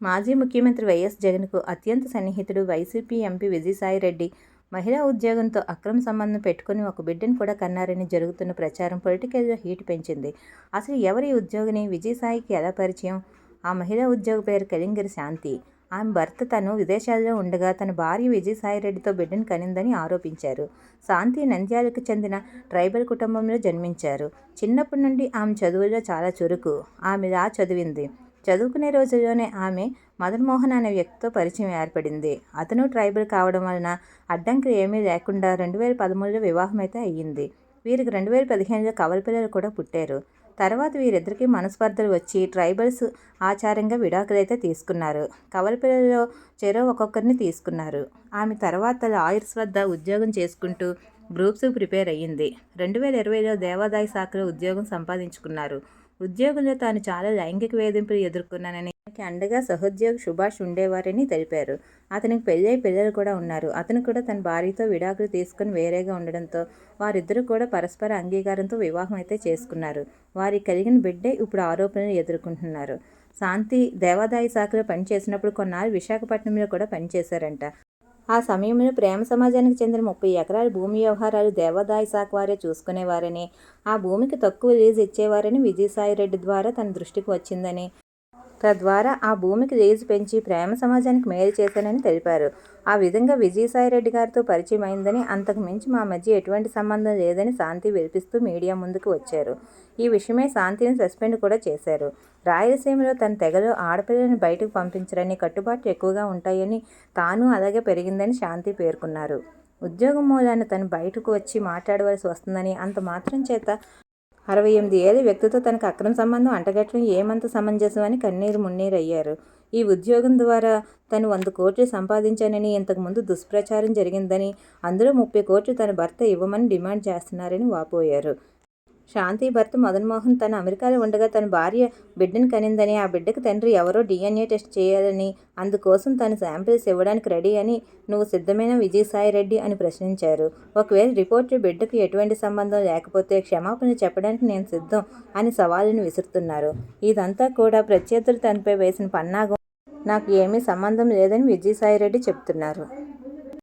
మాజీ ముఖ్యమంత్రి వైఎస్ జగన్కు అత్యంత సన్నిహితుడు వైసీపీ ఎంపీ విజయసాయిరెడ్డి మహిళా ఉద్యోగంతో అక్రమ సంబంధం పెట్టుకుని ఒక బిడ్డను కూడా కన్నారని జరుగుతున్న ప్రచారం పొలిటికల్గా హీట్ పెంచింది. అసలు ఎవరి ఉద్యోగిని? విజయసాయికి ఎలా పరిచయం? ఆ మహిళా ఉద్యోగ పేరు కలింగరి శాంతి. ఆమె భర్త తను విదేశాల్లో ఉండగా తన భార్య విజయసాయిరెడ్డితో బిడ్డను కనిందని ఆరోపించారు. శాంతి నంద్యాలకు చెందిన ట్రైబల్ కుటుంబంలో జన్మించారు. చిన్నప్పటి నుండి ఆమె చదువులో చాలా చురుకు. ఆమె రా చదివింది. చదువుకునే రోజుల్లోనే ఆమె మదన్మోహన్ అనే వ్యక్తితో పరిచయం ఏర్పడింది. అతను ట్రైబల్ కావడం వలన అడ్డంకులు ఏమీ లేకుండా రెండు వేల పదమూడులో వివాహం అయితే అయ్యింది. వీరికి రెండు వేల పదిహేనులో కవల పిల్లలు కూడా పుట్టారు. తర్వాత వీరిద్దరికీ మనస్పర్ధలు వచ్చి ట్రైబల్స్ ఆచారంగా విడాకులైతే తీసుకున్నారు. కవల పిల్లలలో చెరో ఒక్కొక్కరిని తీసుకున్నారు. ఆమె తర్వాత లాయర్స్ వద్ద ఉద్యోగం చేసుకుంటూ గ్రూప్స్ ప్రిపేర్ అయ్యింది. రెండు వేల ఇరవైలో దేవాదాయ శాఖలో ఉద్యోగం సంపాదించుకున్నారు. ఉద్యోగంలో తాను చాలా లైంగిక వేధింపులు ఎదుర్కొన్నానని అతనికి అండగా సహోద్యోగి సుభాష్ ఉండేవారని తెలిపారు. అతనికి పెళ్ళై పిల్లలు కూడా ఉన్నారు. అతను కూడా తన భార్యతో విడాకులు తీసుకుని వేరేగా ఉండడంతో వారిద్దరూ కూడా పరస్పర అంగీకారంతో వివాహం అయితే చేసుకున్నారు. వారికి కలిగిన బిడ్డే ఇప్పుడు ఆరోపణలు ఎదుర్కొంటున్నారు. శాంతి దేవాదాయ శాఖలో పనిచేసినప్పుడు కొన్నాళ్ళు విశాఖపట్నంలో కూడా పనిచేశారంట. ఆ సమయంలో ప్రేమ సమాజానికి చెందిన ముప్పై ఎకరాల భూమి వ్యవహారాలు దేవాదాయ శాఖ వారే చూసుకునేవారని ఆ భూమికి తక్కువ లీజు ఇచ్చేవారని విజయసాయిరెడ్డి ద్వారా తన దృష్టికి వచ్చిందని తద్వారా ఆ భూమికి లీజు పెంచి ప్రేమ సమాజానికి మేలు చేశానని తెలిపారు. ఆ విధంగా విజయసాయిరెడ్డి గారితో పరిచయం అయిందని అంతకు మించి మా మధ్య ఎటువంటి సంబంధం లేదని శాంతి వినిపిస్తూ మీడియా ముందుకు వచ్చారు. ఈ విషయమై శాంతిని సస్పెండ్ కూడా చేశారు. రాయలసీమలో తన తెగలో ఆడపిల్లని బయటకు పంపించరని కట్టుబాట్లు ఎక్కువగా ఉంటాయని తాను అలాగే పెరిగిందని శాంతి పేర్కొన్నారు. ఉద్యోగం మూలాన తను బయటకు వచ్చి మాట్లాడవలసి వస్తుందని అంత మాత్రం చేత అరవై ఎనిమిది ఏళ్ళ వ్యక్తితో తనకు అక్రమ సంబంధం అంటగట్టడం ఏమంత సమంజసం అని కన్నీరు మున్నీరయ్యారు ఈ ఉద్యోగం ద్వారా తను వంద కోట్లు సంపాదించానని ఇంతకుముందు దుష్ప్రచారం జరిగిందని అందులో ముప్పై కోట్లు తన భర్త ఇవ్వమని డిమాండ్ చేస్తున్నారని వాపోయారు. శాంతి భర్త మదన్మోహన్ తను తన అమెరికాలో ఉండగా తన భార్య బిడ్డను కనిందని ఆ బిడ్డకు తండ్రి ఎవరో డిఎన్ఏ టెస్ట్ చేయాలని అందుకోసం తను శాంపిల్స్ ఇవ్వడానికి రెడీ అని నువ్వు సిద్ధమైన విజయసాయి రెడ్డి అని ప్రశ్నించారు. ఒకవేళ రిపోర్ట్ బిడ్డకు ఎటువంటి సంబంధం లేకపోతే క్షమాపణ చెప్పడానికి నేను సిద్ధం అని సవాలును విసురుతున్నారు. ఇదంతా కూడా ప్రత్యర్థులు తనపై వేసిన పన్నాగం. నాకు ఏమీ సంబంధం లేదని విజయసాయి రెడ్డి చెప్తున్నారు.